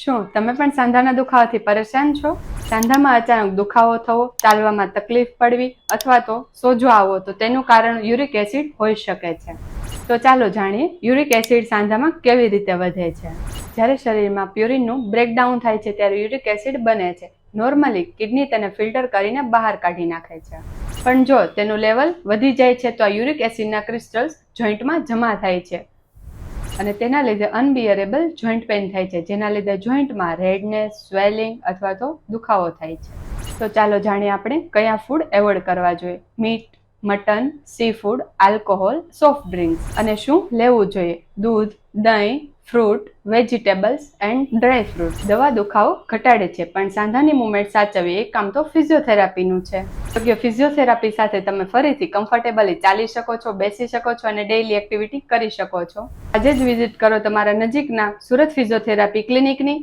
શું, તમે પણ સાંધાના દુખાવાથી પરેશાન છો? સાંધામાં અચાનક દુખાવો થવો, ચાલવામાં તકલીફ પડવી અથવા તો સોજો આવવો, તો તેનું કારણ યુરિક એસિડ હોઈ શકે છે. તો ચાલો જાણીએ, યુરિક એસિડ સાંધામાં કેવી રીતે વધે છે? જ્યારે શરીરમાં પ્યુરિનનું બ્રેકડાઉન થાય છે, ત્યારે યુરિક એસિડ બને છે. નોર્મલી કિડની તેને ફિલ્ટર કરીને બહાર કાઢી નાખે છે. પણ જો તેનું લેવલ વધી જાય છે, તો આ યુરિક એસિડના ક્રિસ્ટલ્સ જોઈન્ટમાં જમા થાય છે. અને તેના લીધે અનબિયરેબલ જોઈન્ટ પેઇન થાય છે, જેના લીધે જોઈન્ટમાં રેડનેસ સ્વેલિંગ અથવા તો દુખાવો થાય છે. તો ચાલો જાણીએ આપણે કયા ફૂડ એવોર્ડ કરવા જોઈએ. Meat mutton seafood alcohol soft drinks અને શું લેવું જોઈએ? દૂધ, દહીં fruit vegetables and dry fruit દવા દુખાવો ઘટાડે છે, પણ સાંધાની મુવમેન્ટ સાચવવી એક કામ તો ફિઝિયોથેરાપીનું છે. કે ફિઝિયોથેરાપી સાથે તમે ફરીથી કમ્ફર્ટેબલી ચાલી શકો છો, બેસી શકો છો અને ડેઇલી એક્ટિવિટી કરી શકો છો. આજે જ વિઝિટ કરો તમારા નજીકના સુરત ફિઝિયોથેરાપી ક્લિનિકની